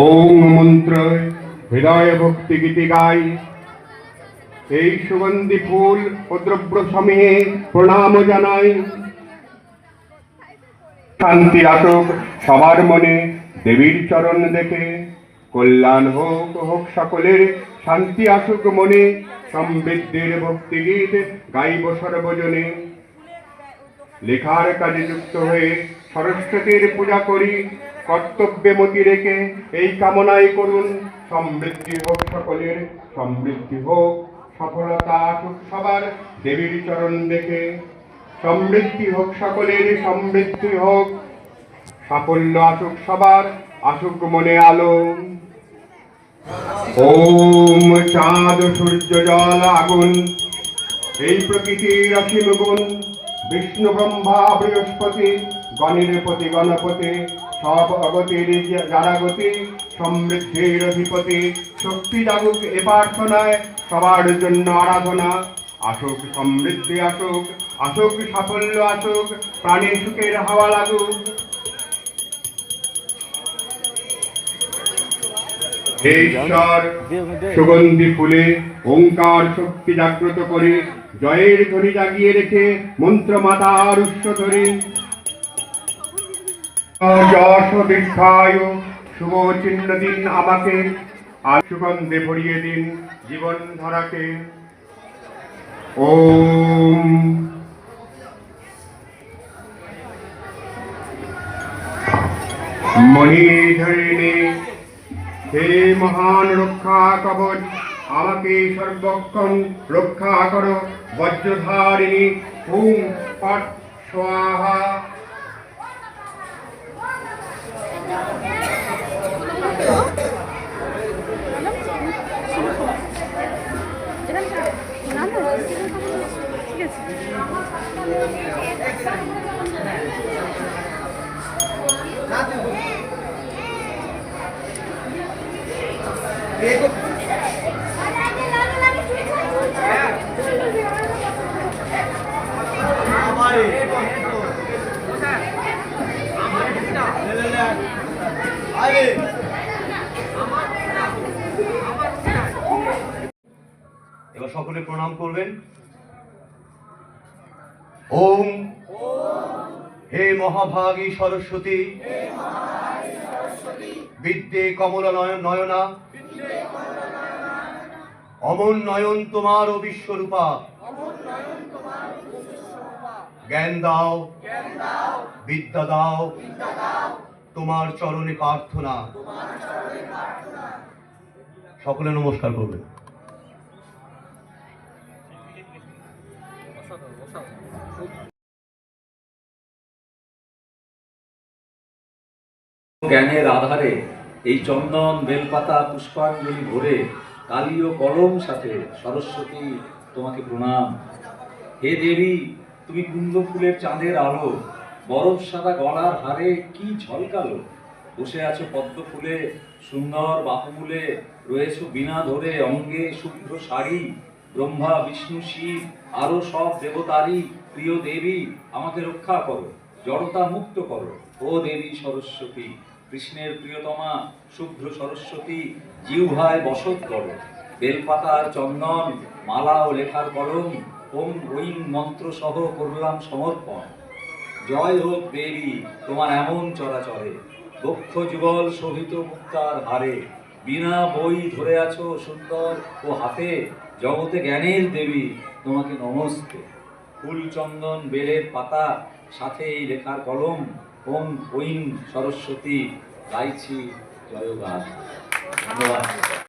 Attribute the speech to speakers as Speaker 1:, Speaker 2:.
Speaker 1: ওম মন্ত্র হৃদয় ভক্তি গাই এই সুগন্ধি ফুল ও দ্রব্য প্রণাম জানাই। শান্তি আসুক সবার মনে দেবীর চরণ দেখে। কল্যাণ হোক হোক সকলের শান্তি আসুক মনে। সমৃদ্ধির ভক্তি গীত গাইব সর্বজনে। লেখার কাজে যুক্ত হয়ে সরস্বতীর পূজা করি কর্তব্যে মতি রেখে এই কামনাই করুন। সমৃদ্ধি হোক সকলের, সমৃদ্ধি হোক সফলতা আসুক সবার দেবীর চরণ দেখে। সমৃদ্ধি হোক সকলের, সমৃদ্ধি হোক সাফল্য আসুক সবার, আসুক মনে আলো। ওম চাঁদ সূর্য জল আগুন, এই প্রকৃতির অসীম গুণ। বিষ্ণু ব্রহ্মা বৃহস্পতি গণের পতি গণপতি, সব অগতির যারা গতি সমৃদ্ধির অধিপতি শক্তি জাগুক এ প্রার্থনায়, সবার জন্য আরাধনা। আসুক সমৃদ্ধি আসুক আসুক সাফল্য আসুক, প্রাণী সুখের হাওয়া লাগুক। ঈশ্বর, সুগন্ধি ফুলে, ওঙ্কার শক্তি জাগ্রত করে জয়ের ধ্বনি জাগিয়ে রেখে মন্ত্র মাতার উৎস ধরে। যশ দীর্ঘায় শুভ চিহ্ন দিন আমাকে, আর সুগন্ধে ভরিয়ে দিন জীবন ধারাকে। ওম। মণিধরিণী, হে মহান রক্ষা কবচ আমাকে সর্বক্ষণ রক্ষা করো বজ্রধারিণী। হুম পট স্বাহা
Speaker 2: ঠিক
Speaker 3: এবার সকলে প্রণাম করবেন। ওম। হে মহাভাগী সরস্বতী। বিদ্যে কমলা নয়ন নয়না। অমন নয়ন তোমার ও বিশ্বরূপা। জ্ঞান দাও। বিদ্যা দাও। তোমার চরণে প্রার্থনা। সকলে নমস্কার করবেন।
Speaker 4: জ্ঞানের আধারে এই চন্দন, বেলপাতা, পুষ্পাঞ্জলি ভরে কালী ও কলম সাথে সরস্বতী তোমাকে প্রণাম। হে দেবী, তুমি কুন্দ ফুলের চাঁদের আলো, বরফ সাদা গলার হারে কি ঝলকালো? বসে আছো পদ্ম ফুলে, সুন্দর বাহুমূলে, রয়েছো বিনা ধরে অঙ্গে শুভ্র শাড়ি। ব্রহ্মা, বিষ্ণু, শিব, আরও সব দেবতারই প্রিয় দেবী আমাকে রক্ষা করো, জড়তা মুক্ত করো। ও দেবী সরস্বতী, কৃষ্ণের প্রিয়তমা, শুভ্র সরস্বতী, জিহ্বায় বসত করো। বেলপাতার চন্দন, মালা ও লেখার কলম, ওম ঐং মন্ত্র সহ করলাম সমর্পণ। জয় হোক দেবী, তোমার এমন চরাচরে দক্ষ যুগল শোভিত মুক্তার হারে। বিনা বই ধরে আছো সুন্দর ও হাতে জগতে জ্ঞানের দেবী, তোমাকে নমস্তে। ফুল চন্দন বেলের পাতা, সাথে এই লেখার কলম, ওম ওইম সরস্বতী, গাইছি জয়গান ধন্যবাদ।